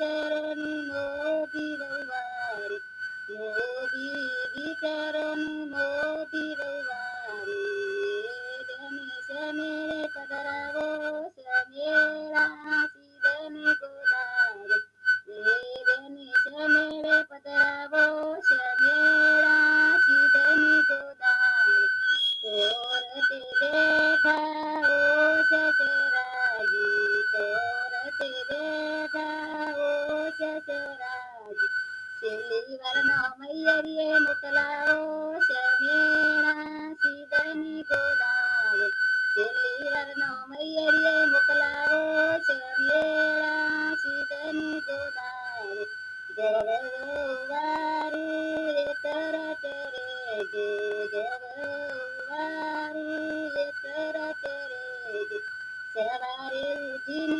चरण मोदी रवारी मोदी चरण Yeni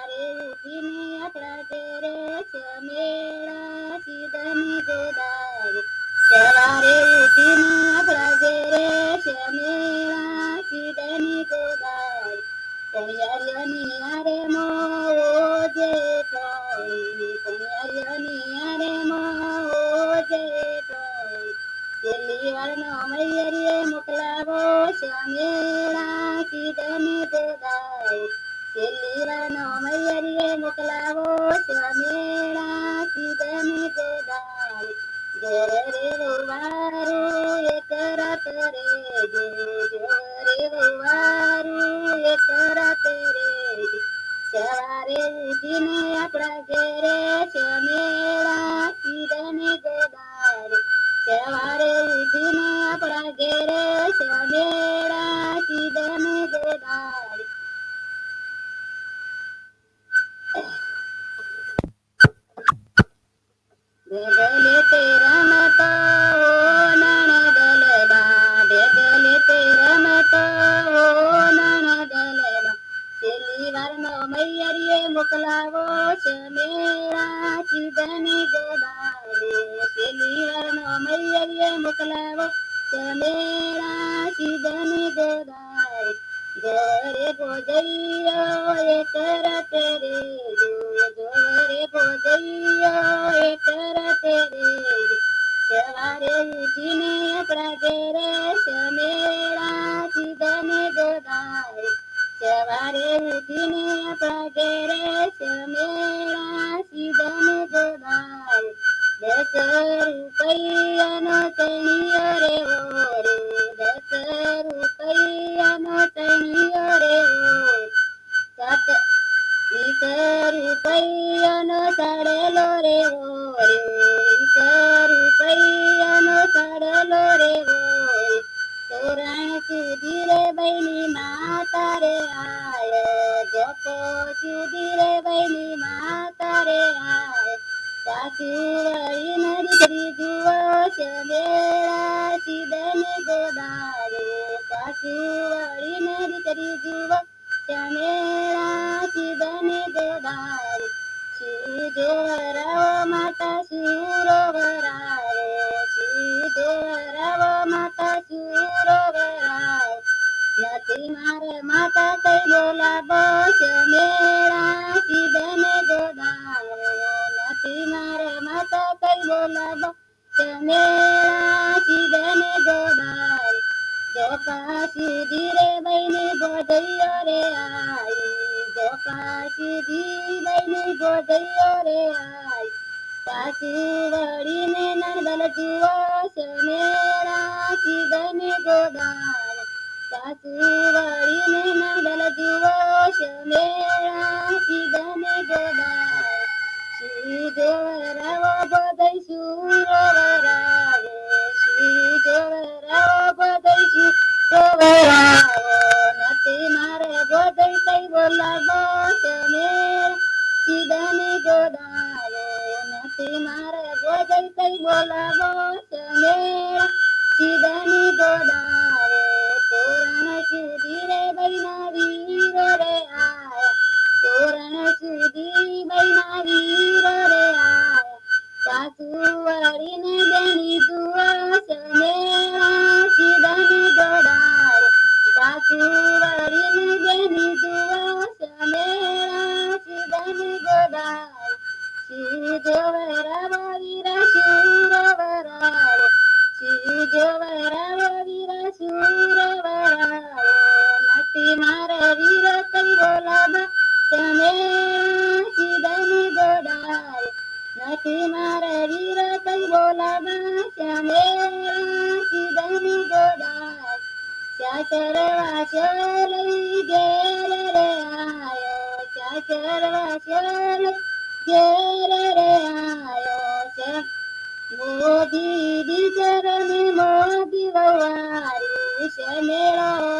સવારે ઉઠીને આપણા ઘરે સમેરા સીધની ગોદારે સવારે ઉઠીને આપણા ઘરે સમેરા સીધની ગોદારે કૈયારીઓની આરે મોવો જે કોઈ કૈયારીઓની આરે મોવો જે કોઈ છેલ્લી વારનો મૈયરીએ મોકલાવો સમેરા સીધની ગોદારે చెల్లిరనోమయ్యరియే ముఖలావో శివమేడా శివమే వారు મૈયરીએ મોકલાવો તમે સીધની ગોદારે છેલ્લી વારનો મૈયરીએ મોકલાવો તમે સીધની ગોદારે ઘરે ભોજૈયો એ તરત રેજો ઘરે ભોજૈયો એ તરત રેજો સવારે ઉઠીને આપણા ઘરે ઉઠીને આપણા ઘરે સમેરા સીધને ગોદારે દસ રૂપિયાનો તણિયો રે ઓરે દસ રૂપિયાનો તણિયો રે. ઓરે સાત વીસ રૂપિયાનો સાડેલો રે ઓરે વીસ રૂપિયાનો સાડેલો રે. ઓરે તોરણ સુધી રે બૈની માતા રે આય ಸಾಕಿದಿರೆ ಬೈನಿ ಮಾತಾರೆ ಸಾಕಿರಳಿ ನಡಿದ್ರಿ ಜುವಾಶ ಮೇಳಾಸಿದನೆ ಗೋದಾರೆ ಸಾಕಿರಳಿ ನಡಿದ್ರಿ ಜುವಾಶ ಮೇಳಾಸಿದನೆ ಗೋದಾರೆ ಶ್ರೀ ಜೋರವ ಮಾತಾ ಸೂರವರ Marina, remátate y yo la voz se mira y de mi duda. Latina, remátate y yo la voz se mira y de mi duda. Lloré. Yo casi diré, baby, gote lloré. Casi, baby, me nada, la tuya સાસુ વળીને નંદલ જુઓ સમેરા શિવને ગોદાર શ્રી દેવરાવો બદય સુરવરાવો શ્રી દેવરાવો બદય સુરવરાવો નથી મારે બદય કઈ બોલાવો તમે સીધાને ગોદાવો નથી મારે બદય કઈ બોલાવો તમે સીધાને ગોદાવો તોરણ સુધી રે બૈના વીરો રે આયા તોરણ સુધી બૈના વીરો રે આયા સાસુ વળીને બેની જુઓ સમેરા સીધાને ગોડાય સાસુ વળીને બેની જુઓ સમેરા સીધાને ગોડાય શ્રીદેવરાવો વીરા સુરવરાવો શ્રીદેવરાવો lado Oh, dear, dear, dear, dear, dear, dear, dear, dear, dear, dear, dear, dear, dear, dear, dear, dear, dear, dear,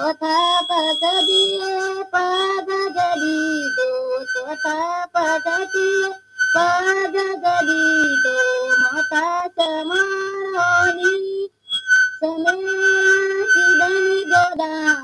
ચોથા પગ દિએ પગ ગદીદો ચોથા પગ દિએ પગ ગદીદો મોટા ચમણોની સમે શિવન ગોદાવો